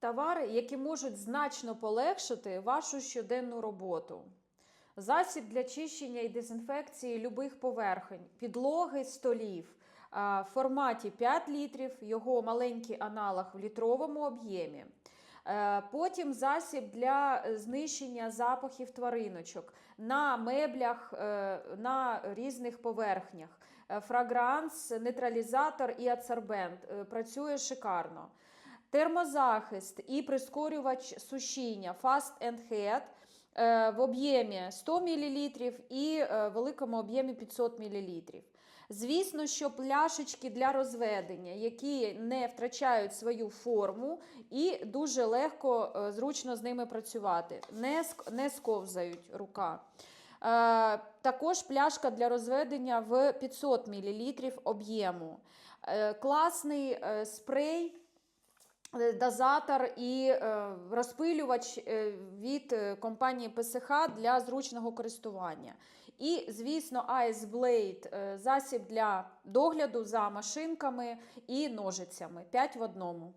Товари, які можуть значно полегшити вашу щоденну роботу. Засіб для чищення і дезінфекції любих поверхень, підлоги столів в форматі 5 літрів, його маленький аналог в літровому об'ємі. Е, Потім засіб для знищення запахів твариночок на меблях, е, на різних поверхнях. Е, Фрагранс, нейтралізатор і ацербент е, працює шикарно. Термозахист і прискорювач сушіння Fast and Head е, в об'ємі 100 мл і е, великому об'ємі 500 мл. Звісно, що пляшечки для розведення, які не втрачають свою форму і дуже легко, е, зручно з ними працювати, не, не сковзають рука. Також пляшка для розведення в 500 мл об'єму. Класний спрей дозатор і е, розпилювач е, від е, компанії ПСХ для зручного користування. І, звісно, Ice Blade е, засіб для догляду за машинками і ножицями 5 в одному.